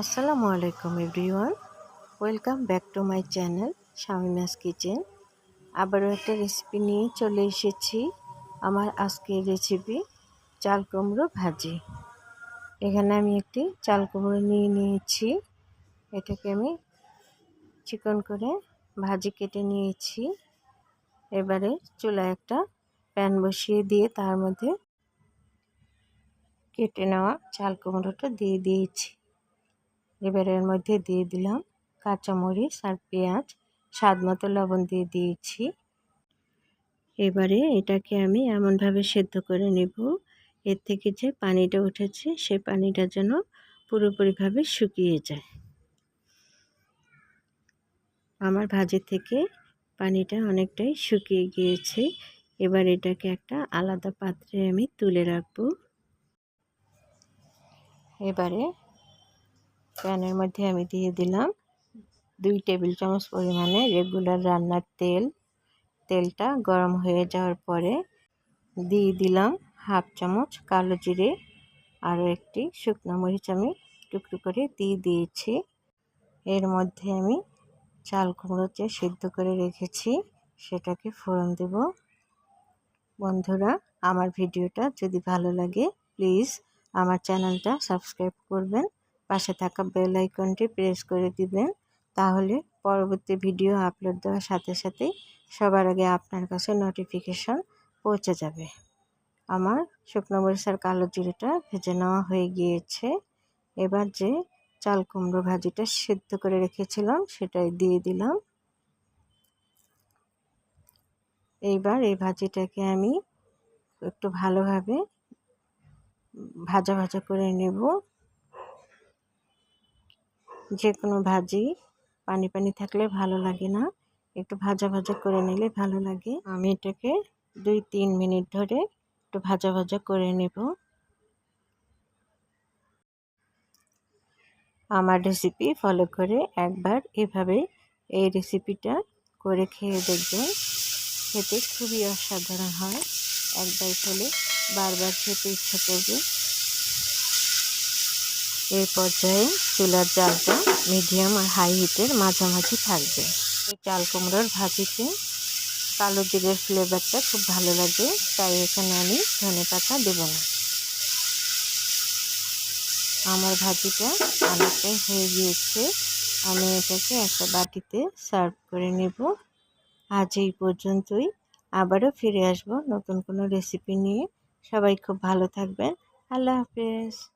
আসসালামু আলাইকুম everyone. Welcome back to my channel Shamina's kitchen. আবারও একটা রেসিপি নিয়ে চলে এসেছি আমার আজকের রেসিপি চাল কুমড়ো ভাজি। এখানে আমি একটি চাল কুমড়ো নিয়ে নিয়েছি। এটাকে আমি চিকন করে ভাজি কেটে নিয়েছি। এবারে চুলায় একটা প্যান বসিয়ে দিয়ে তার মধ্যে কেটে নেওয়া চাল কুমড়োটা দিয়ে দিয়েছি। এবার এর মধ্যে দিয়ে দিলাম কাঁচামরিচ আর পেঁয়াজ। স্বাদ মতো লবণ দিয়ে দিয়েছি। এবারে এটাকে আমি এমনভাবে সেদ্ধ করে নেব। এর থেকে যে পানিটা উঠেছে, সে পানিটা যেন পুরোপুরিভাবে শুকিয়ে যায়। আমার ভাজি থেকে পানিটা অনেকটাই শুকিয়ে গিয়েছে। এবার এটাকে একটা আলাদা পাত্রে আমি তুলে রাখব। এবারে প্যানের মধ্যে আমি দিয়ে দিলাম দুই টেবিল চামচ পরিমাণে রেগুলার রান্নার তেল। তেলটা গরম হয়ে যাওয়ার পরে দিয়ে দিলাম হাফ চামচ কালো জিরে, আরও একটি শুকনো মরিচ আমি টুকরো করে দিয়ে দিয়েছি। এর মধ্যে আমি চাল কুমড়ো যে সিদ্ধ করে রেখেছি, সেটাকে ফোড়ন দেব। বন্ধুরা, আমার ভিডিওটা যদি ভালো লাগে, প্লিজ আমার চ্যানেলটা সাবস্ক্রাইব করবেন। পাশে থাকা বেল আইকনটি প্রেস করে দিবেন। তাহলে পরবর্তী ভিডিও আপলোড দেওয়ার সাথে সাথেই সবার আগে আপনার কাছে নোটিফিকেশন পৌঁছে যাবে। আমার শুকনো মরিচার কালো জিরেটা ভেজে নেওয়া হয়ে গিয়েছে। এবার যে চাল কুমড়ো ভাজিটা সিদ্ধ করে রেখেছিলাম সেটাই দিয়ে দিলাম। এইবার এই ভাজিটাকে আমি একটু ভালোভাবে ভাজা ভাজা করে নেব। যে কোনো ভাজি। পানি পানি থাকলে ভালো লাগে না। একটু ভাজা ভাজা করে নিলে ভালো লাগে। আমি এটাকে দুই তিন মিনিট ধরে একটু ভাজা ভাজা করে নেব। আমার রেসিপি ফলো করে একবার এভাবে এই রেসিপিটা করে খেয়ে দেখবেন। খেতে খুবই অসাধারণ হয়। একবার খেলে বারবার খেতে ইচ্ছা করবে। এই পর্যায়ে চুলার জালটা মিডিয়াম আর হাই হিটের মাঝামাঝি থাকবে। এই চাল কুমড়োর ভাজিতে কালো জিরের ফ্লেভারটা খুব ভালো লাগে, তাই এখানে আমি ধনে পাতা দেব না। আমার ভাজিটা অনেকটাই হয়ে গিয়েছে, আমি এটাকে একটা বাটিতে সার্ভ করে নেব। আজ এই পর্যন্তই, আবারও ফিরে আসব নতুন কোনো রেসিপি নিয়ে। সবাই খুব ভালো থাকবেন, আল্লাহ হাফেজ।